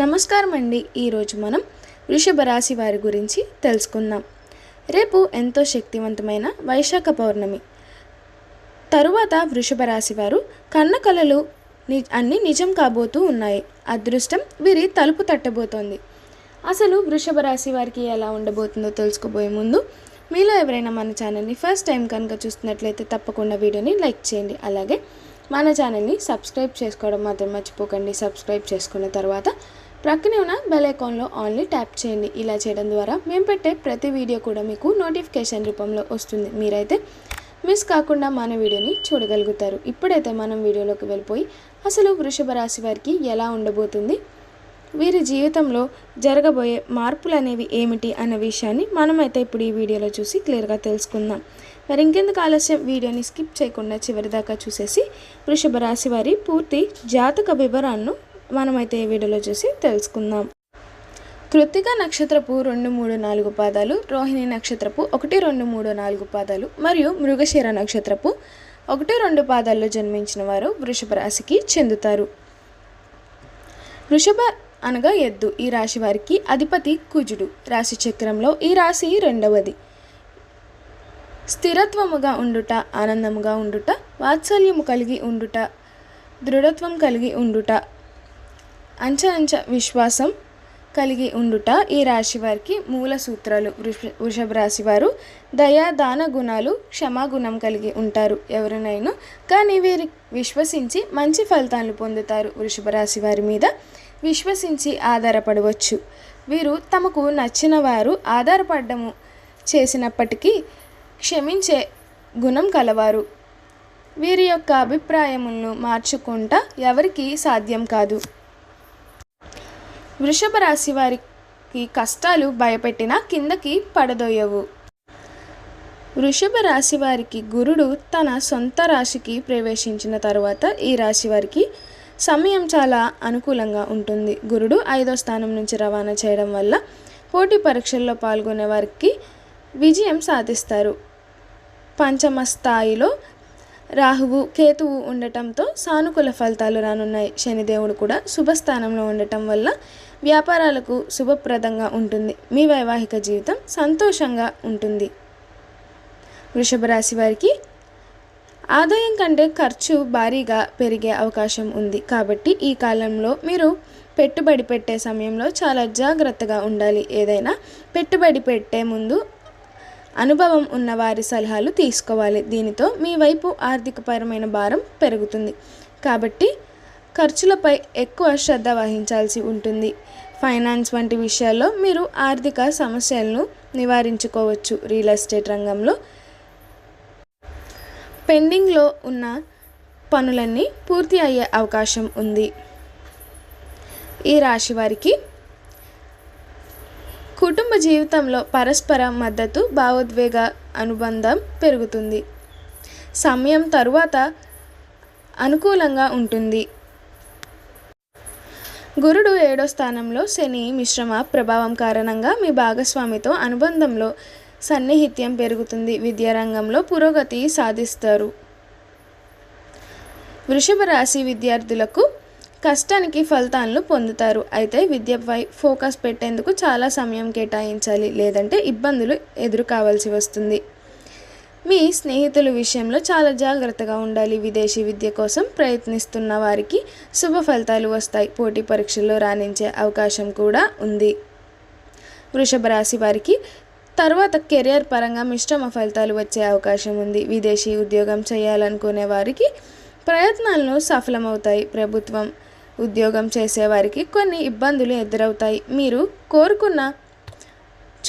నమస్కారం అండి ఈరోజు మనం వృషభ రాశి వారి గురించి తెలుసుకుందాం. రేపు ఎంతో శక్తివంతమైన వైశాఖ పౌర్ణమి. తరువాత వృషభ రాశి వారు కన్న కలలు ని అన్నీ నిజం కాబోతూ ఉన్నాయి. అదృష్టం వీరి తలుపు తట్టబోతోంది. అసలు వృషభ రాశి వారికి ఎలా ఉండబోతుందో తెలుసుకోబోయే ముందు మీలో ఎవరైనా మన ఛానల్ని ఫస్ట్ టైం కనుక చూస్తున్నట్లయితే తప్పకుండా వీడియోని లైక్ చేయండి. అలాగే మన ఛానల్ని సబ్స్క్రైబ్ చేసుకోవడం మాత్రం మర్చిపోకండి. సబ్స్క్రైబ్ చేసుకున్న తర్వాత ప్రక్కనే ఉన్న బెల్ ఐకాన్లో ఆన్లీ ట్యాప్ చేయండి. ఇలా చేయడం ద్వారా మేము పెట్టే ప్రతి వీడియో కూడా మీకు నోటిఫికేషన్ రూపంలో వస్తుంది. మీరైతే మిస్ కాకుండా మన వీడియోని చూడగలుగుతారు. ఇప్పుడైతే మనం వీడియోలోకి వెళ్ళిపోయి అసలు వృషభ రాశి వారికి ఎలా ఉండబోతుంది? వీరి జీవితంలో జరగబోయే మార్పులు అనేవి ఏమిటి అన్న విషయాన్ని మనమైతే ఇప్పుడు ఈ వీడియోలో చూసి క్లియర్గా తెలుసుకుందాం. మరి ఇంకెందుకు ఆలస్యం? వీడియోని స్కిప్ చేయకుండా చివరి దాకా చూసేసి వృషభ రాశి వారి పూర్తి జాతక వివరాలను మనమైతే ఈ వీడియోలో చూసి తెలుసుకుందాం. కృత్తిక నక్షత్రపు రెండు మూడు నాలుగు పాదాలు రోహిణి నక్షత్రపు ఒకటి రెండు మూడు నాలుగు పాదాలు మరియు మృగశిర నక్షత్రపు ఒకటి రెండు పాదాల్లో జన్మించిన వారు వృషభ రాశికి చెందుతారు. వృషభ అనగా ఎద్దు. ఈ రాశి వారికి అధిపతి కుజుడు. రాశి చక్రంలో ఈ రాశి రెండవది. స్థిరత్వముగా ఉండుట ఆనందముగా ఉండుట వాత్సల్యము కలిగి ఉండుట దృఢత్వం కలిగి ఉండుట అంచ అంచ విశ్వాసం కలిగి ఉండుట ఈ రాశి వారికి మూల సూత్రాలు. వృష వృషభ రాశి వారు దయా దాన గుణాలు క్షమాగుణం కలిగి ఉంటారు. ఎవరినైనా కానీ వీరి విశ్వసించి మంచి ఫలితాలను పొందుతారు. వృషభ రాశి వారి మీద విశ్వసించి ఆధారపడవచ్చు. వీరు తమకు నచ్చిన వారు ఆధారపడము చేసినప్పటికీ క్షమించే గుణం కలవారు. వీరి యొక్క అభిప్రాయములను మార్చుకుంటా ఎవరికి సాధ్యం కాదు. వృషభ రాశి వారికి కష్టాలు భయపెట్టినా కిందకి పడదోయవు. వృషభ రాశి వారికి గురుడు తన సొంత రాశికి ప్రవేశించిన తర్వాత ఈ రాశి వారికి సమయం చాలా అనుకూలంగా ఉంటుంది. గురుడు ఐదో స్థానం నుంచి రవాణా చేయడం వల్ల పోటీ పరీక్షల్లో పాల్గొనే వారికి విజయం సాధిస్తారు. పంచమ స్థాయిలో రాహువు కేతువు ఉండటంతో సానుకూల ఫలితాలు రానున్నాయి. శనిదేవుడు కూడా శుభస్థానంలో ఉండటం వల్ల వ్యాపారాలకు శుభప్రదంగా ఉంటుంది. మీ వైవాహిక జీవితం సంతోషంగా ఉంటుంది. వృషభ రాశి వారికి ఆదాయం కంటే ఖర్చు భారీగా పెరిగే అవకాశం ఉంది. కాబట్టి ఈ కాలంలో మీరు పెట్టుబడి పెట్టే సమయంలో చాలా జాగ్రత్తగా ఉండాలి. ఏదైనా పెట్టుబడి పెట్టే ముందు అనుభవం ఉన్న వారి సలహాలు తీసుకోవాలి. దీనితో మీ వైపు ఆర్థికపరమైన భారం పెరుగుతుంది. కాబట్టి ఖర్చులపై ఎక్కువ శ్రద్ధ వహించాల్సి ఉంటుంది. ఫైనాన్స్ వంటి విషయాల్లో మీరు ఆర్థిక సమస్యలను నివారించుకోవచ్చు. రియల్ ఎస్టేట్ రంగంలో పెండింగ్లో ఉన్న పనులన్నీ పూర్తి అయ్యే అవకాశం ఉంది. ఈ రాశి వారికి కుటుంబ జీవితంలో పరస్పర మద్దతు భావోద్వేగ అనుబంధం పెరుగుతుంది. సమయం తరువాత అనుకూలంగా ఉంటుంది. గురుడు ఏడో స్థానంలో శని మిశ్రమ ప్రభావం కారణంగా మీ భాగస్వామితో అనుబంధంలో సన్నిహిత్యం పెరుగుతుంది. విద్యారంగంలో పురోగతి సాధిస్తారు. వృషభ రాశి విద్యార్థులకు కష్టానికి ఫలితాలను పొందుతారు. అయితే విద్యపై ఫోకస్ పెట్టేందుకు చాలా సమయం కేటాయించాలి. లేదంటే ఇబ్బందులు ఎదురు కావాల్సి వస్తుంది. మీ స్నేహితుల విషయంలో చాలా జాగ్రత్తగా ఉండాలి. విదేశీ విద్య కోసం ప్రయత్నిస్తున్న వారికి శుభ ఫలితాలు వస్తాయి. పోటీ పరీక్షల్లో రాణించే అవకాశం కూడా ఉంది. వృషభ రాశి వారికి తర్వాత కెరియర్ పరంగా మిశ్రమ ఫలితాలు వచ్చే అవకాశం ఉంది. విదేశీ ఉద్యోగం చేయాలనుకునే వారికి ప్రయత్నాలను సఫలమవుతాయి. ప్రభుత్వం ఉద్యోగం చేసేవారికి కొన్ని ఇబ్బందులు ఎదురవుతాయి. మీరు కోరుకున్న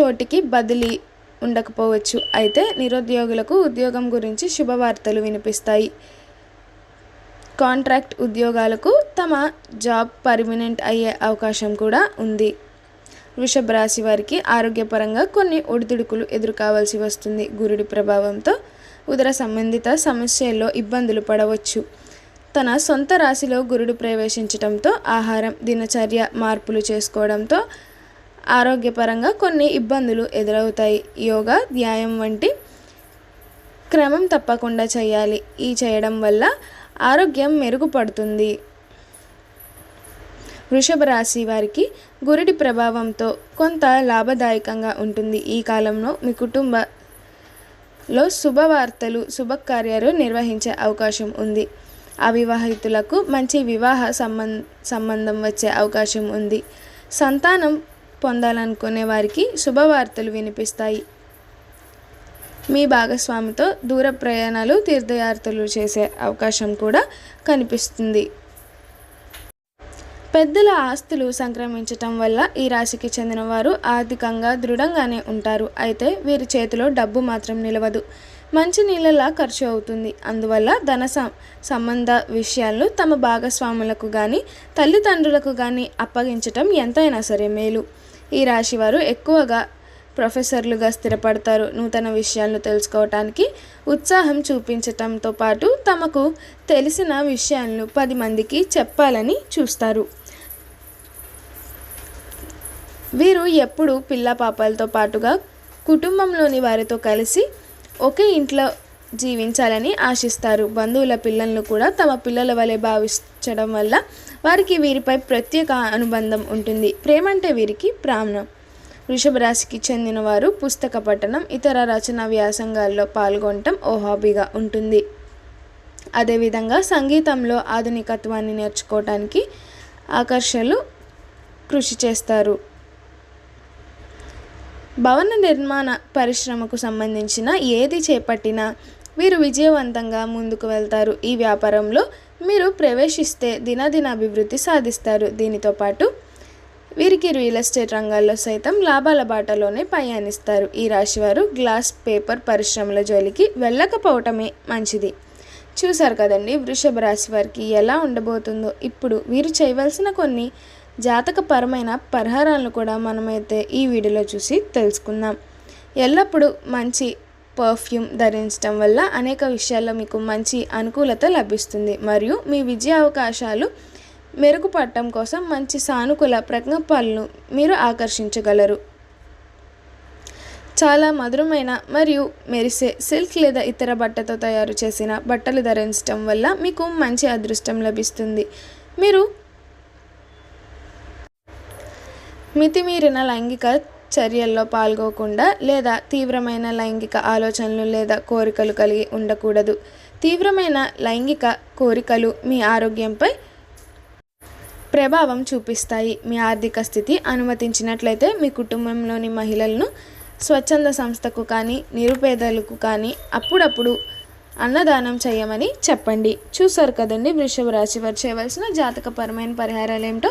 చోటికి బదిలీ ఉండకపోవచ్చు. అయితే నిరుద్యోగులకు ఉద్యోగం గురించి శుభవార్తలు వినిపిస్తాయి. కాంట్రాక్ట్ ఉద్యోగాలకు తమ జాబ్ పర్మనెంట్ అయ్యే అవకాశం కూడా ఉంది. వృషభ రాశి వారికి ఆరోగ్యపరంగా కొన్ని ఒడిదుడుకులు ఎదుర్కోవాల్సి వస్తుంది. గురుడి ప్రభావంతో ఉదర సంబంధిత సమస్యల్లో ఇబ్బందులు పడవచ్చు. తన సొంత రాశిలో గురుడు ప్రవేశించడంతో ఆహారం దినచర్య మార్పులు చేసుకోవడంతో ఆరోగ్యపరంగా కొన్ని ఇబ్బందులు ఎదురవుతాయి. యోగా ధ్యాయం వంటి క్రమం తప్పకుండా చేయాలి. ఈ చేయడం వల్ల ఆరోగ్యం మెరుగుపడుతుంది. వృషభ రాశి వారికి గురుడి ప్రభావంతో కొంత లాభదాయకంగా ఉంటుంది. ఈ కాలంలో మీ కుటుంబలో శుభవార్తలు శుభకార్యాలు నిర్వహించే అవకాశం ఉంది. అవివాహితులకు మంచి వివాహ సంబంధ సంబంధం వచ్చే అవకాశం ఉంది. సంతానం పొందాలనుకునే వారికి శుభవార్తలు వినిపిస్తాయి. మీ భాగస్వామితో దూర ప్రయాణాలు తీర్థయాత్రలు చేసే అవకాశం కూడా కనిపిస్తుంది. పెద్దల ఆస్తులు సంక్రమించటం వల్ల ఈ రాశికి చెందిన వారు ఆర్థికంగా దృఢంగానే ఉంటారు. అయితే వీరి చేతిలో డబ్బు మాత్రం నిలవదు. మంచి నీళ్ళలా ఖర్చు అవుతుంది. అందువల్ల ధన సంబంధ విషయాలను తమ భాగస్వాములకు కానీ తల్లిదండ్రులకు కానీ అప్పగించటం ఎంతైనా సరే మేలు. ఈ రాశి వారు ఎక్కువగా ప్రొఫెసర్లుగా స్థిరపడతారు. నూతన విషయాలను తెలుసుకోవటానికి ఉత్సాహం చూపించటంతో పాటు తమకు తెలిసిన విషయాలను పది మందికి చెప్పాలని చూస్తారు. వీరు ఎప్పుడు పిల్ల పాపాలతో పాటుగా కుటుంబంలోని వారితో కలిసి ఒకే ఇంట్లో జీవించాలని ఆశిస్తారు. బంధువుల పిల్లలను కూడా తమ పిల్లల వలె భావించడం వల్ల వారికి వీరిపై ప్రత్యేక అనుబంధం ఉంటుంది. ప్రేమ అంటే వీరికి ప్రాణం. వృషభ రాశికి చెందిన వారు పుస్తక పఠనం ఇతర రచన వ్యాసంగాల్లో పాల్గొనటం ఓ హాబీగా ఉంటుంది. అదేవిధంగా సంగీతంలో ఆధునికత్వాన్ని నేర్చుకోవటానికి ఆకర్షణలు కృషి చేస్తారు. భవన నిర్మాణ పరిశ్రమకు సంబంధించిన ఏది చేపట్టినా వీరు విజయవంతంగా ముందుకు వెళ్తారు. ఈ వ్యాపారంలో మీరు ప్రవేశిస్తే దినదిన అభివృద్ధి సాధిస్తారు. దీనితో పాటు వీరికి రియల్ ఎస్టేట్ రంగాల్లో సైతం లాభాల బాటలోనే పయనిస్తారు. ఈ రాశివారు గ్లాస్ పేపర్ పరిశ్రమల జోలికి వెళ్ళకపోవటమే మంచిది. చూశారు కదండి వృషభ రాశి వారికి ఎలా ఉండబోతుందో. ఇప్పుడు వీరు చేయవలసిన కొన్ని జాతకపరమైన పరిహారాలను కూడా మనమైతే ఈ వీడియోలో చూసి తెలుసుకుందాం. ఎల్లప్పుడూ మంచి పర్ఫ్యూమ్ ధరించడం వల్ల అనేక విషయాల్లో మీకు మంచి అనుకూలత లభిస్తుంది. మరియు మీ విజయ అవకాశాలు మెరుగుపడటం కోసం మంచి సానుకూల ప్రజ్ఞపాలను మీరు ఆకర్షించగలరు. చాలా మధురమైన మరియు మెరిసే సిల్క్ లేదా ఇతర బట్టతో తయారు చేసిన బట్టలు ధరించడం వల్ల మీకు మంచి అదృష్టం లభిస్తుంది. మీరు మితిమీరిన లైంగిక చర్యల్లో పాల్గోకుండా లేదా తీవ్రమైన లైంగిక ఆలోచనలు లేదా కోరికలు కలిగి ఉండకూడదు. తీవ్రమైన లైంగిక కోరికలు మీ ఆరోగ్యంపై ప్రభావం చూపిస్తాయి. మీ ఆర్థిక స్థితి అనుమతించినట్లయితే మీ కుటుంబంలోని మహిళలను స్వచ్ఛంద సంస్థకు కానీ నిరుపేదలకు కానీ అప్పుడప్పుడు అన్నదానం చేయమని చెప్పండి. చూసారు కదండి వృషభ రాశి వారు చేయవలసిన జాతకపరమైన పరిహారాలు ఏమిటో?